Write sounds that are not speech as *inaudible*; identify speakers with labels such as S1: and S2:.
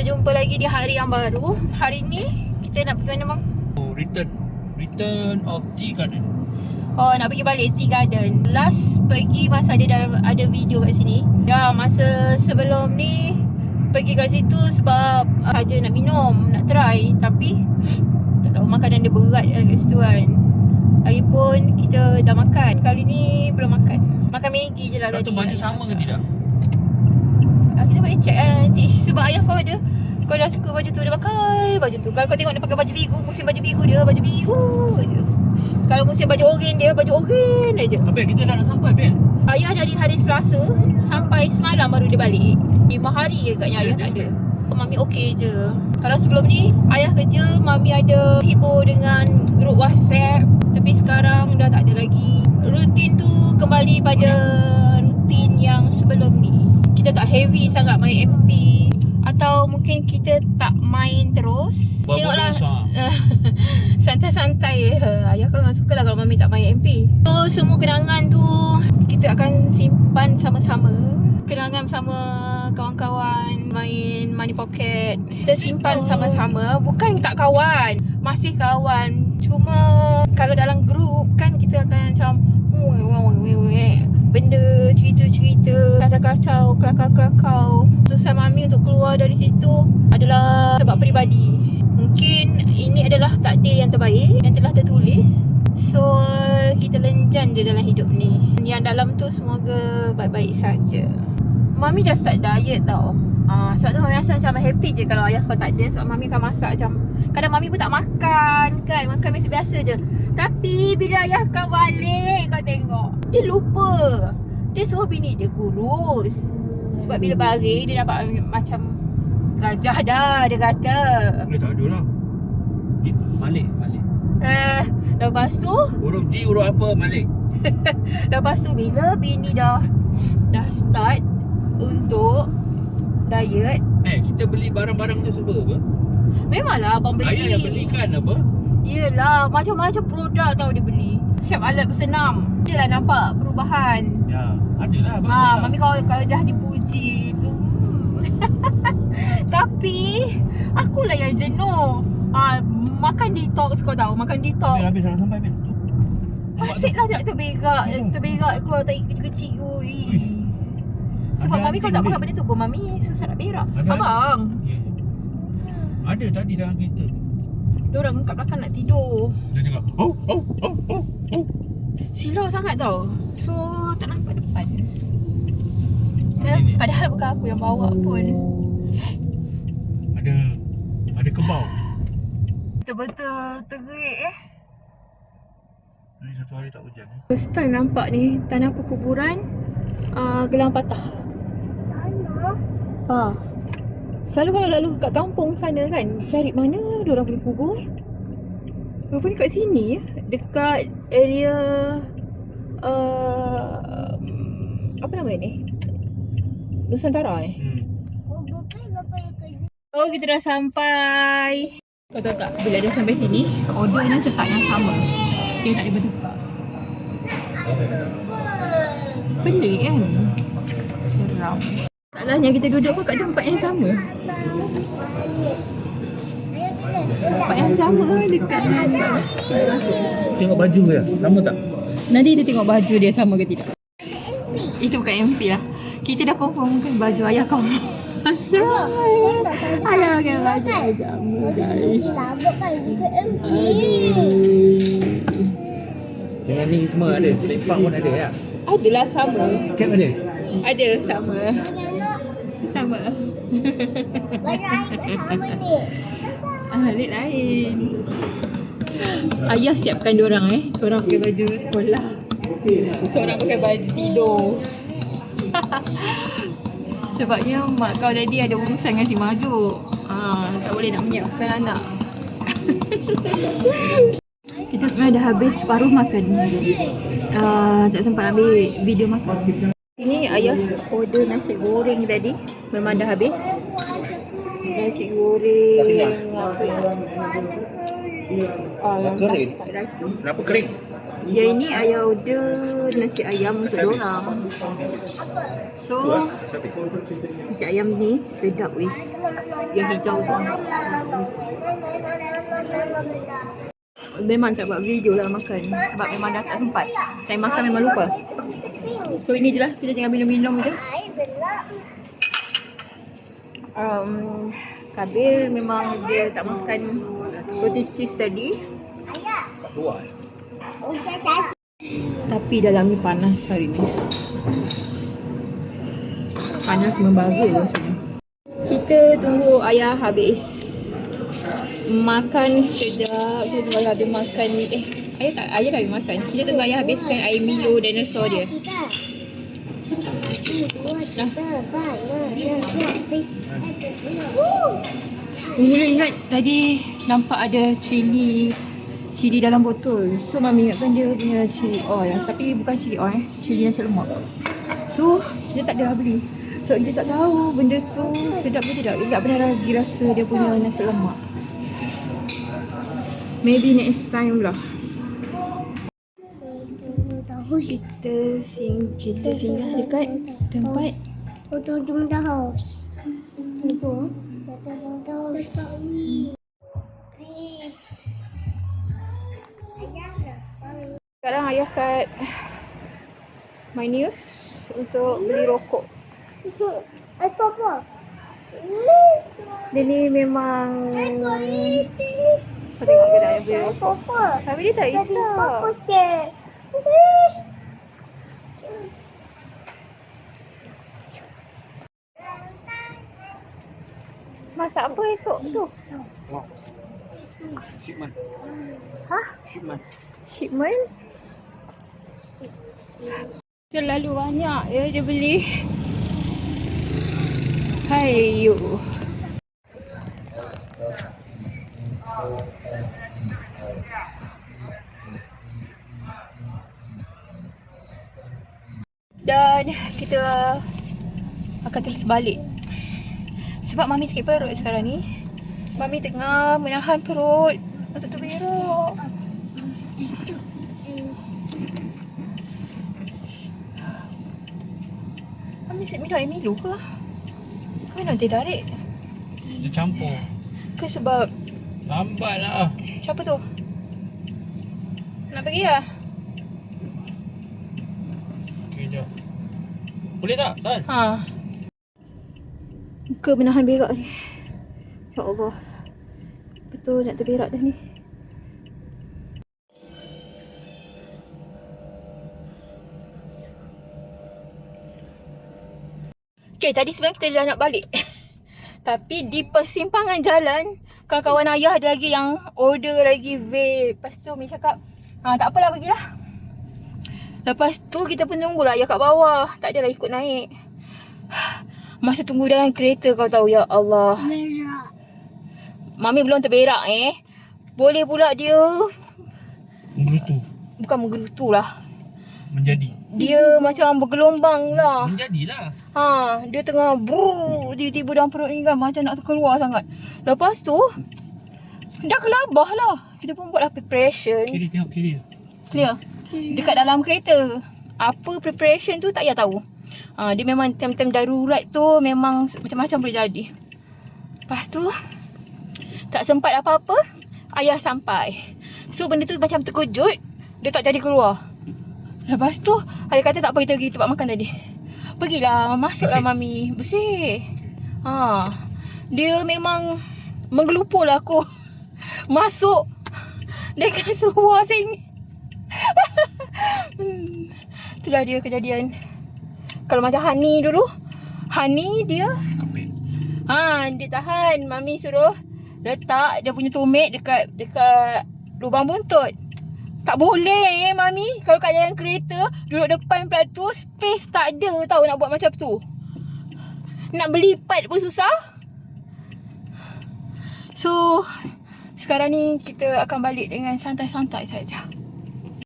S1: Kita jumpa lagi di hari yang baru. Hari ni kita nak pergi mana bang?
S2: Oh, return. Return of tea garden.
S1: Oh nak pergi balik Tea Garden. Last pergi masa ada dalam ada video kat sini. Ya masa sebelum ni pergi kat situ sebab uh, saja nak minum, nak try tapi *sniffs* tak tahu makanan dia berat kan kat situ kan. Lagipun kita dah makan. Kali ni belum makan. Makan Maggi je lah
S2: tahu baju sama ke tidak?
S1: Boleh check kan nanti Sebab ayah kau ada Kau dah suka baju tu Dia pakai baju tu. Kalau kau tengok dia pakai baju biru Musim baju biru dia Baju biru je. Kalau musim baju oren dia Baju oren aja
S2: Apa kita dah nak sampai, Ben?
S1: Ayah dari hari Selasa Sampai semalam baru dia balik. Lima hari je katnya ayah tak ada. Mami okey je. Kalau sebelum ni Ayah kerja Mami ada hibur dengan Grup WhatsApp. Tapi sekarang dah tak ada lagi. Rutin tu kembali pada Rutin yang sebelum ni Kita tak heavy sangat main MP Atau mungkin kita tak main terus.
S2: Buat
S1: Tengoklah.
S2: besar. *laughs*
S1: Santai-santai Ayah kan memang suka lah kalau Mami tak main MP So semua kenangan tu Kita akan simpan sama-sama. Kenangan bersama kawan-kawan Main money pocket. Kita simpan sama-sama. Bukan tak kawan. Masih kawan. Cuma Kalau dalam grup Kan kita akan macam Benda cerita-cerita Kacau-kacau Kelakar-kelakau Susah Mami untuk keluar dari situ Adalah Sebab peribadi. Mungkin ini adalah takdir yang terbaik Yang telah tertulis. So kita lenjan je dalam hidup ni. Yang dalam tu semoga baik-baik saja. Mami dah start diet tau. Ah, sebab tu Mami rasa macam happy je kalau ayah kau tak ada. Sebab Mami akan masak macam Kadang Mami pun tak makan kan? Makan biasa-biasa je Tapi bila ayah kau balik kau tengok Dia lupa Dia suruh bini dia kurus Sebab bila baring dia nampak macam Gajah dah dia kata
S2: Boleh tak ada lah. Malik, Malik.
S1: Eh, lepas tu
S2: Huruf G, huruf apa? Malik. *laughs*
S1: Lepas tu bila bini dah Dah start Untuk Diet
S2: Eh, kita beli barang-barang tu semua apa?
S1: Memanglah abang beli
S2: Ayah yang belikan apa?
S1: Yelah Macam-macam produk tau dia beli Siap alat bersenam Dia lah nampak perubahan
S2: Ya, adalah. bagus
S1: Ha,
S2: lah.
S1: Mami kalau, kalau dah dipuji tu hmm. *laughs* Tapi Akulah yang jenuh ha, Makan detox kau tahu Makan detox
S2: habis nak sampai. Nampak
S1: Asyik
S2: tu?
S1: lah nak terberak. Terberak keluar tai kecil-kecil Ui. Sebab
S2: Ada
S1: Mami kalau tak makan benda tu pun Mami susah nak berak
S2: Ada
S1: Abang
S2: Ya, ya. Ada tadi dalam kereta tu.
S1: Diorang kat belakang nak tidur
S2: Dia cakap, oh, oh, oh, oh, oh.
S1: Silau sangat tau So tak nampak depan
S2: Ah, ni.
S1: Padahal bukan aku yang bawa pun
S2: Ada, ada kebau.
S1: Betul-betul terik eh
S2: Ini satu hari tak hujan. eh.
S1: First time nampak ni Tanah perkuburan uh, Gelang patah
S3: Mana?
S1: Ha. Selalu kalau lalu kat kampung sana kan Cari mana dia orang punya kubur eh? Rupanya kat sini ya Dekat area uh, Apa nama ni? Nusantara eh?
S2: Hmm.
S3: Oh.
S1: Oh kita dah sampai. Kau tahu tak bila dah sampai sini Ordernya tetap yang sama. Dia tak ada bertukar. Pelik kan? Seram Salahnya kita duduk pun kat tempat yang sama Tempat yang sama dekat dengan masuk
S2: Tengok baju dia, sama tak?
S1: Nanti kita tengok baju dia sama ke tidak Itu bukan MP lah Kita dah confirm kan baju ayah kau Asal Ayah pakai baju agama guys
S3: kan juga MP.
S2: Dengan ni semua ada, selepak pun ada ya.
S1: Adalah sama
S2: Cap ada?
S1: Ada sama. Sama.
S3: Banyak air sama ni.
S1: Ah, lain. Ayah siapkan diorang eh? Seorang pakai baju sekolah. Seorang pakai baju tidur. *laughs* Sebabnya mak kau tadi ada urusan dengan si Maju. Ah, Tak boleh nak menyiapkan anak. *laughs* Kita sebenarnya dah habis separuh makan. Uh, Tak sempat ambil video makan Ini ayah order nasi goreng tadi Memang dah habis Nasi goreng apa ya? Ah,
S2: Kering.
S1: fried rice tu
S2: Kenapa kering?
S1: Yang ini ayah order nasi ayam untuk diorang. So, nasi ayam ni sedap weh. Yang hijau tu. Memang tak buat video lah makan. Sebab memang dah tak sempat. Time makan memang lupa. So ini je lah. Kita tinggal minum-minum je. Um, Kabil memang dia tak makan roti cheese tadi. Tapi dalam ni panas hari ni. Panas membara rasanya. Kita tunggu ayah habis makan sekejap. Kita tunggu ayah habis makan ni. Eh, ayah tak? Ayah dah habis makan. Kita tunggu ayah habiskan air Milo dinosaur dia.
S3: Tujuh.
S1: Mula ingat tadi nampak ada cili cili dalam botol. So mami ingatkan dia punya cili oil tapi bukan cili oil, cili nasi lemak. So kita tak ada beli. So kita tak tahu benda tu sedap ke tidak. Kita tak pernah lagi rasa dia punya nasi lemak. Maybe next time lah. Kita sing kita singgah dekat tempat
S3: tahu.
S1: tu.
S3: Tutup tahu. Nak.
S1: Sekarang ayah kat My News untuk beli rokok.
S3: Apa apa?
S1: Dia ni memang Kau tengok ke yang beli rokok
S3: Apa?
S1: Tapi dia tak risau
S3: Apa cek?
S1: Masak apa esok tu?
S2: Wow. Shipment.
S1: Hah?
S2: Shipment.
S1: Shipment? Terlalu banyak ya dia beli Hayu Dan kita akan terus balik Sebab Mami sakit perut sekarang ni Mami tengah menahan perut untuk terberak Mami siap minum air Milo ke? Kau nak teh tarik?
S2: Dia campur.
S1: Ke sebab
S2: Lambat lah.
S1: siapa tu? Nak pergi lah?
S2: Okay, jap. Boleh tak? Tan?
S1: Ha. Muka menahan berak ni. Ya Allah. Betul nak terberak dah ni. Okay, tadi sebenarnya kita dah nak balik. *laughs* Tapi di persimpangan jalan, kawan-kawan ayah ada lagi yang order lagi vape. Lepas tu Mi cakap, ha, tak apalah pergilah. Lepas tu kita pun tunggulah ayah kat bawah. Tak adalah ikut naik. Masa tunggu dalam kereta kau tahu ya Allah.
S3: Merah.
S1: Mami belum terberak eh. Boleh pula dia
S2: Menggerutu.
S1: bukan menggerutu lah.
S2: Menjadi.
S1: Dia macam bergelombang lah.
S2: Menjadilah.
S1: Ha, dia tengah brrrr tiba-tiba dalam perut ni kan macam nak keluar sangat. Lepas tu dah kelabah lah. Kita pun buatlah preparation.
S2: Kiri tengok kiri.
S1: Clear? Dekat dalam kereta. Apa preparation tu tak payah tahu. Ha, dia memang time-time darurat tu memang macam-macam boleh jadi. Lepas tu tak sempat apa-apa, ayah sampai. So benda tu macam terkejut, dia tak jadi keluar. Lepas tu ayah kata tak apa kita pergi tempat makan tadi. Pergilah, masuklah mami. Bersih. Ha. Dia memang menggelupur lah aku. *laughs* Masuk dekat seluar sini. *laughs* Hmm. Itulah dia kejadian. Kalau macam Hani dulu, Hani dia ha dia tahan mami suruh letak dia punya tumit dekat dekat lubang buntut. Tak boleh eh mami kalau kat dalam kereta duduk depan pula tu space tak ada tahu nak buat macam tu. Nak beli pad pun susah. So sekarang ni kita akan balik dengan santai-santai saja.